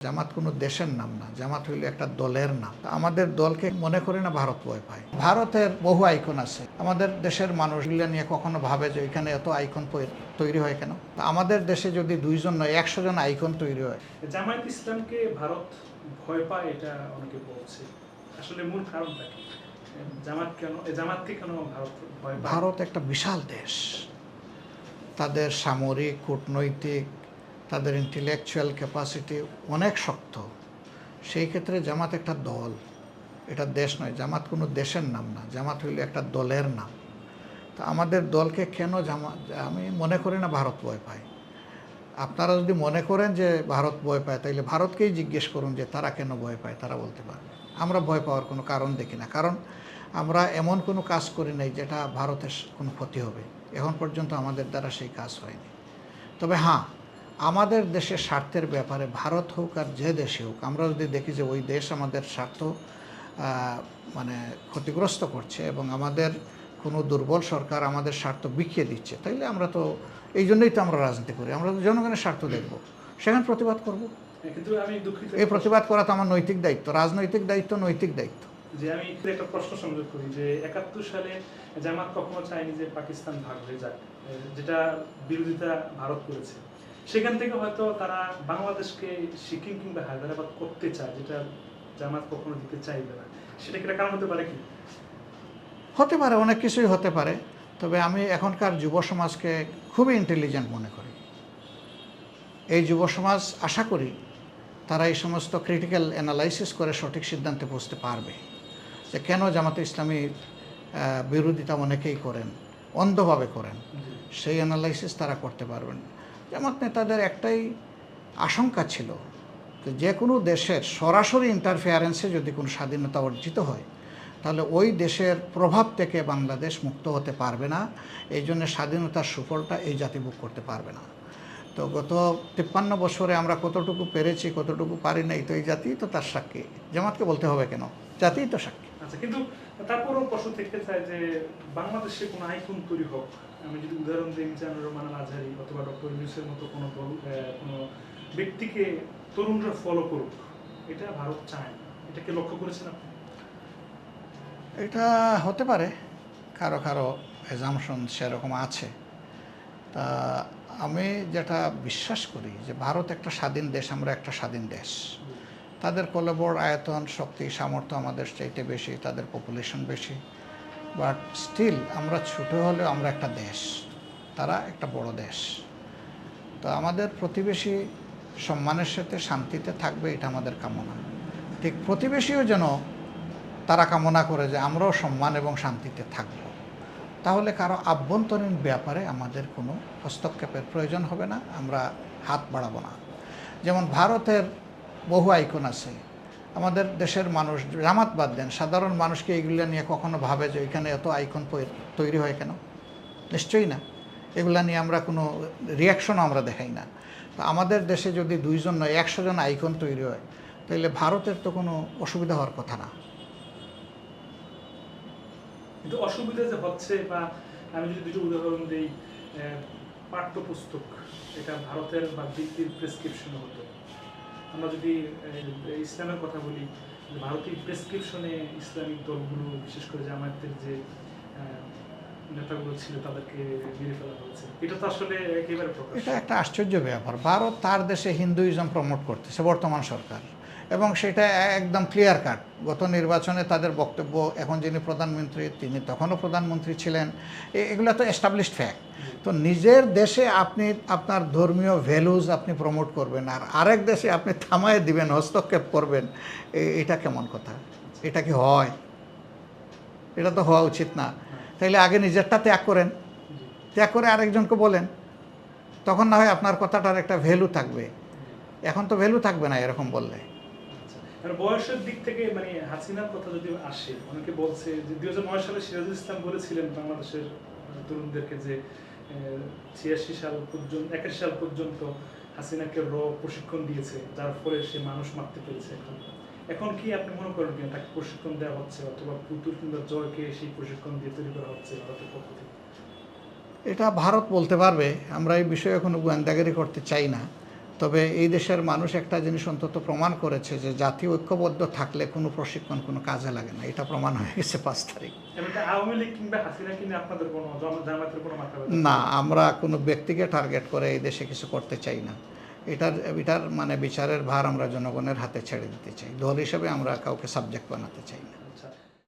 জামাত কোনো দেশের নাম না জামাত হইল একটা দলের নাম। আমাদের দলকে মনে করি না ভারত ভয় পায়। ভারতের বহু আইকন আছে। আমাদের দেশের মানুষগুলো নিয়ে কখনো ভাবে যে এখানে এত আইকন তৈরি হয় কেন? আমাদের দেশে যদি দুইজন নয় একশো জন আইকন তৈরি হয়। জামায়াত ইসলামকে ভারত ভয় পায় এটা অনেকে বলছে। আসলে মূল কারণটা কি? জামাত কেন জামাতকে কেন ভারত ভয় ভারত একটা বিশাল দেশ। তাদের সামরিক কূটনৈতিক তাদের ইন্টেলেকচুয়াল ক্যাপাসিটি অনেক শক্ত। সেই ক্ষেত্রে জামাত একটা দল। এটা দেশ নয়, জামাত কোনো দেশের নাম না। জামাত হইল একটা দলের নাম। তা আমাদের দলকে কেন জামা আমি মনে করি না ভারত ভয় পায়। আপনারা যদি মনে করেন যে ভারত ভয় পায়, তাইলে ভারতকেই জিজ্ঞেস করুন যে তারা কেন ভয় পায়, তারা বলতে পারবে। আমরা ভয় পাওয়ার কোনো কারণ দেখি না। কারণ আমরা এমন কোনো কাজ করি নাই যেটা ভারতের কোনো ক্ষতি হবে। এখন পর্যন্ত আমাদের দ্বারা সেই কাজ হয়নি। তবে হ্যাঁ আমাদের দেশে স্বার্থের ব্যাপারে ভারত হোক আর যে দেশে হোক আমরা যদি দেখি যে ওই দেশ আমাদের স্বার্থ মানে ক্ষতিগ্রস্ত করছে এবং আমাদের কোনো দুর্বল সরকার আমাদের স্বার্থ বিকিয়ে দিচ্ছে তাইলে আমরা তো এই জন্যই তো আমরা রাজনীতি করি। আমরা তো জনগণের স্বার্থ দেখব। সেখানে প্রতিবাদ করব। আমি এই প্রতিবাদ করা তো আমার নৈতিক দায়িত্ব। রাজনৈতিক দায়িত্ব নৈতিক দায়িত্ব। যে আমি একটা প্রশ্ন সংযোগ করি যে একাত্তর সালে জামাত কখনো চায়নি যে পাকিস্তান ভাগ হয়ে যাক যেটা বিরোধিতা ভারত করেছে। সেখান থেকে হয়তো তারা বাংলাদেশকে সিকিম কিংবা হায়দ্রাবাদ করতে চায় যেটা জামাত কখনো দিতে চাইবে না। সেটা কি কারণ হতে পারে কি? হতে পারে অনেক কিছুই হতে পারে তবে আমি এখনকার যুব সমাজকে খুবই ইন্টেলিজেন্ট মনে করি। এই যুব সমাজ আশা করি তারা এই সমস্ত ক্রিটিক্যাল অ্যানালাইসিস করে সঠিক সিদ্ধান্তে পৌঁছতে পারবে। যে কেন জামাতে ইসলামী বিরোধিতা অনেকেই করেন অন্ধভাবে করেন। সেই অ্যানালাইসিস তারা করতে পারবেন। জামাত নেতাদের একটাই আশঙ্কা ছিল যে কোনো দেশের সরাসরি ইন্টারফেয়ারেন্সে যদি কোনো স্বাধীনতা অর্জিত হয়, তাহলে ওই দেশের প্রভাব থেকে বাংলাদেশ মুক্ত হতে পারবে না। এই জন্য স্বাধীনতার সুফলটা এই জাতি ভোগ করতে পারবে না। তো গত তিপ্পান্ন বছরে আমরা কতটুকু পেরেছি, কতটুকু পারি নাই, তো এই জাতি তো তার সাক্ষী। জামাতকে বলতে হবে কেন? জাতিই তো সাক্ষী। আচ্ছা কিন্তু তারপরও প্রশ্ন থেকে চায় যে বাংলাদেশে কোনো আইকন তৈরি হোক। আমি যদি উদাহরণ দিই মিজানুর রহমান আজহারি অথবা ডক্টর ইউনুসের মতো কোনো কোনো ব্যক্তিকে তরুণরা ফলো করুক এটা ভারত চায় না। এটাকে লক্ষ্য করেছেন আপনি? এটা হতে পারে। কারও কারও এজামশন সেরকম আছে। তা আমি যেটা বিশ্বাস করি যে ভারত একটা স্বাধীন দেশ আমরা একটা স্বাধীন দেশ। তাদের কলবর আয়তন, শক্তি, সামর্থ্য আমাদের চাইতে বেশি, তাদের পপুলেশন বেশি। বাট স্টিল আমরা ছোটো হলেও আমরা একটা দেশ। তারা একটা বড় দেশ। তো আমাদের প্রতিবেশী সম্মানের সাথে শান্তিতে থাকবে, এটা আমাদের কামনা। ঠিক প্রতিবেশীও যেন তারা কামনা করে যে আমরাও সম্মান এবং শান্তিতে থাকব। তাহলে কারও আভ্যন্তরীণ ব্যাপারে আমাদের কোনো হস্তক্ষেপের প্রয়োজন হবে না, আমরা হাত বাড়াবো না। যেমন ভারতের বহু আইকন আছে। আমাদের দেশের মানুষ, জামাত বাদ দেন, সাধারণ মানুষকে এইগুলো নিয়ে কখনো ভাবে যে এখানে এত আইকন তৈরি হয় কেন? নিশ্চয়ই না। এগুলা নিয়ে আমরা কোনো রিয়াকশনও আমরা দেখাই না। তো আমাদের দেশে যদি দুইজন নয়, একশো জন আইকন তৈরি হয় তাহলে ভারতের তো কোনো অসুবিধা হওয়ার কথা না। কিন্তু অসুবিধা যে হচ্ছে বা আমি যদি দুটো উদাহরণ দিই পাঠ্যপুস্তক, এটা ভারতের বা দিল্লির প্রেসক্রিপশনে হতো। আমরা যদি ইসলামের কথা বলি ভারতীয় প্রেসক্রিপশনে ইসলামিক দলগুলো, বিশেষ করে জামায়াতের যে নেতাগুলো ছিল, তাদেরকে আসলে একেবারে এটা একটা আশ্চর্য ব্যাপার। ভারত তার দেশে হিন্দুইজম প্রমোট করতেছে, বর্তমান সরকার। এবং সেটা একদম ক্লিয়ার কাট গত নির্বাচনে তাদের বক্তব্য, এখন যিনি প্রধানমন্ত্রী, তিনি তখনও প্রধানমন্ত্রী ছিলেন এগুলো তো এস্টাবলিশড ফ্যাক্ট তো নিজের দেশে আপনি, আপনার ধর্মীয় ভ্যালুজ আপনি প্রমোট করবেন, আর আরেক দেশে আপনি থামায় দিবেন, হস্তক্ষেপ করবেন এটা কেমন কথা? এটা কি হয়? এটা তো হওয়া উচিত না। তাইলে আগে নিজেরটা ত্যাগ করেন। ত্যাগ করে আরেকজনকে বলেন। তখন না হয় আপনার কথাটার একটা ভ্যালু থাকবে। এখন তো ভ্যালু থাকবে না এরকম বললে। বয়সের দিক থেকে মানে হাসিনার কথা যদি আসে, অনেকে বলছে যে দুই হাজার নয় সালে সিরাজুল ইসলাম বলেছিলেন বাংলাদেশের তরুণদেরকে যে ছিয়াশি সাল পর্যন্ত, একাশি সাল পর্যন্ত হাসিনাকে র প্রশিক্ষণ দিয়েছে, যার ফলে সে মানুষ মারতে পেরেছে এখন। এখন কি আপনি মনে করেন কি তাকে প্রশিক্ষণ দেওয়া হচ্ছে অথবা পুতুল কিংবা জয়কে সেই প্রশিক্ষণ দিয়ে তৈরি করা হচ্ছে ভারতের পক্ষ থেকে? এটা ভারত বলতে পারবে, আমরা এই বিষয়ে কোনো গোয়েন্দাগিরি করতে চাই না। তবে এই দেশের মানুষ একটা জিনিস অন্তত প্রমাণ করেছে যে জাতীয় ঐক্যবদ্ধ থাকলে কোনো প্রশিক্ষণ কোনো কাজে লাগে না। এটা প্রমাণ হয়ে গেছে পাঁচ তারিখ। না আমরা কোনো ব্যক্তিকে টার্গেট করে এই দেশে কিছু করতে চাই না। এটার এটার মানে বিচারের ভার আমরা জনগণের হাতে ছেড়ে দিতে চাই। দল হিসেবে আমরা কাউকে সাবজেক্ট বানাতে চাই না। আচ্ছা।